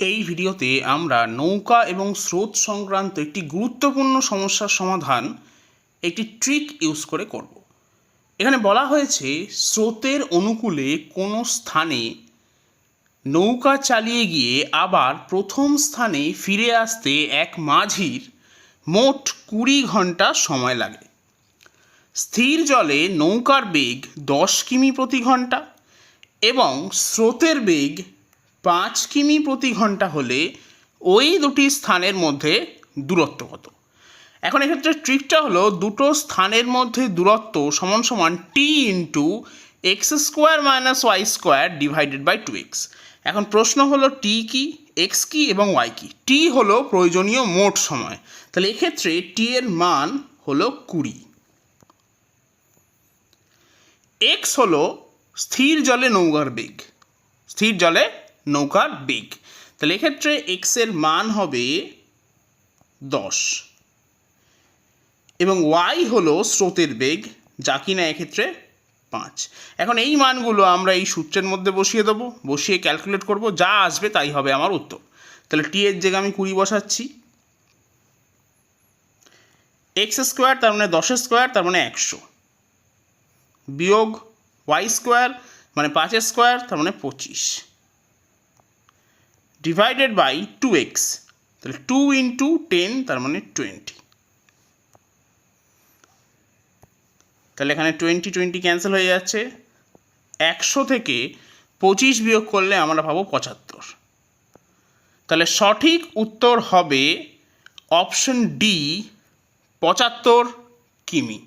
এই ভিডিওতে আমরা নৌকা এবং স্রোত সংক্রান্ত একটি গুরুত্বপূর্ণ সমস্যার সমাধান একটি ট্রিক ইউজ করে করব। এখানে বলা হয়েছে স্রোতের অনুকূলে কোনো স্থানে নৌকা চালিয়ে গিয়ে আবার প্রথম স্থানে ফিরে আসতে এক মাঝির মোট কুড়ি ঘণ্টা সময় লাগে। স্থির জলে নৌকার বেগ দশ কিমি প্রতি ঘণ্টা এবং স্রোতের বেগ পাঁচ কিমি প্রতি ঘণ্টা হলে ওই দুটি স্থানের মধ্যে দূরত্ব কত? এখন এক্ষেত্রে ট্রিকটা হলো দুটো স্থানের মধ্যে দূরত্ব সমান সমান t into x square minus y square divided by two x এখন প্রশ্ন হলো টি কি এক্স কি এবং ওয়াই কি? টি হলো প্রয়োজনীয় মোট সময়। তাহলে এক্ষেত্রে টি এর মান হলো কুড়ি। এক্স হলো স্থির জলে নৌকার বেগ। স্থির জলে নৌকার বেগ। তাহলে এক্ষেত্রে এক্সের মান হবে দশ। এবং ওয়াই হলো স্রোতের বেগ, যা কিনা এক্ষেত্রে পাঁচ। এখন এই মানগুলো আমরা এই সূত্রের মধ্যে বসিয়ে দেবো। বসিয়ে ক্যালকুলেট করব। যা আসবে তাই হবে আমার উত্তর। তাহলে টি এর জায়গায় আমি কুড়ি বসাচ্ছি। এক্স স্কোয়ার তার মানে দশ স্কোয়ার তার মানে একশো। বিয়োগ ওয়াই স্কোয়ার মানে পাঁচ স্কোয়ার তার মানে পঁচিশ। ডিভাইডেড বাই টু এক্স তাহলে টু ইন্টু টেন তার মানে টোয়েন্টি তাহলে এখানে টোয়েন্টি টোয়েন্টি ক্যান্সেল হয়ে যাচ্ছে। একশো থেকে পঁচিশ বিয়োগ করলে আমরা পাবো পঁচাত্তর। তাহলে সঠিক উত্তর হবে অপশন ডি, পঁচাত্তর কিমি।